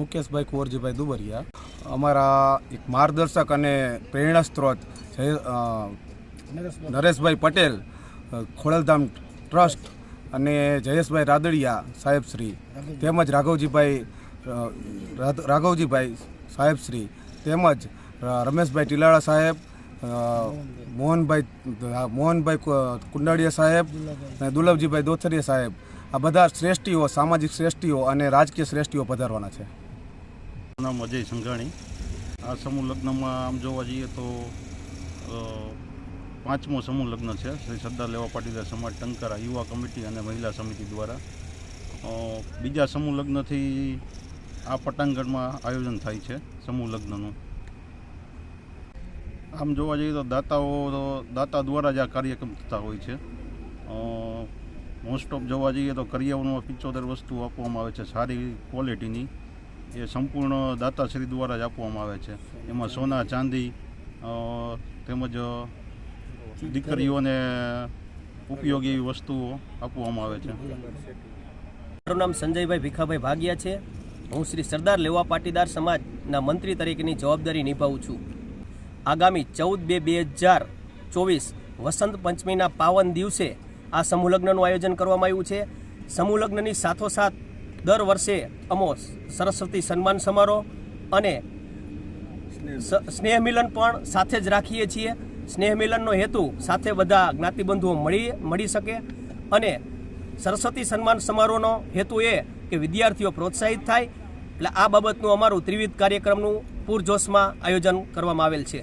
મુકેશભાઈ કુંવરજીભાઈ દુબરિયા. અમારા એક માર્ગદર્શક અને પ્રેરણા સ્ત્રોત નરેશભાઈ પટેલ ખોડલધામ ટ્રસ્ટ અને જયેશભાઈ રાદડિયા સાહેબશ્રી તેમજ રાઘવજીભાઈ રાઘવજીભાઈ સાહેબશ્રી તેમજ રમેશભાઈ ટીલાળા સાહેબ મોહનભાઈ મોહનભાઈ કુંડાળીયા સાહેબ અને દુર્લભજીભાઈ દોથરિયા સાહેબ. આ બધા શ્રેષ્ઠીઓ, સામાજિક શ્રેષ્ઠીઓ અને રાજકીય શ્રેષ્ઠીઓ પધારવાના છે. નામ અજય સંઘાણી. આ સમૂહ લગ્નમાં આમ જોવા જઈએ તો પાંચમો સમૂહ લગ્ન છે. શ્રી સરદાર લેવા પાટીદાર સમાજ ટંકારા યુવા કમિટી અને મહિલા સમિતિ દ્વારા. બીજા સમૂહ લગ્નથી આ પટાંગણમાં આયોજન થાય છે, સમૂહ લગ્નનું. આમ જોવા જઈએ તો દાતાઓ, દાતા દ્વારા જ આ કાર્યક્રમ થતા હોય છે. મોસ્ટ ઓફ જોવા જઈએ તો કરિયાવરમાં પિત્તોતેર વસ્તુ આપવામાં આવે છે, સારી ક્વોલિટીની એ સંપૂર્ણ દાતાશ્રી દ્વારા જ આપવામાં આવે છે. એમાં સોના, ચાંદી તેમજ દીકરીઓને ઉપયોગી એવી વસ્તુઓ આપવામાં આવે છે. મારું નામ સંજયભાઈ ભીખાભાઈ ભાગિયા છે. હું શ્રી સરદાર લેવા પાટીદાર સમાજના મંત્રી તરીકેની જવાબદારી નિભાવું છું. આગામી ચૌદ બે બે હજાર ચોવીસ વસંત પંચમીના પાવન દિવસે આ સમૂહ લગ્નનું આયોજન કરવામાં આવ્યું છે. સમૂહ લગ્નની સાથોસાથ દર વર્ષે અમો સરસ્વતી સન્માન સમારોહ અને સ્નેહ મિલન પણ સાથે જ રાખીએ છીએ. સ્નેહ મિલનનો હેતુ સાથે બધા જ્ઞાતિબંધુઓ મળી મળી શકે અને સરસ્વતી સન્માન સમારોહનો હેતુ એ કે વિદ્યાર્થીઓ પ્રોત્સાહિત થાય. એટલે આ બાબતનું અમારું ત્રિવિધ કાર્યક્રમનું પૂરજોશમાં આયોજન કરવામાં આવેલ છે.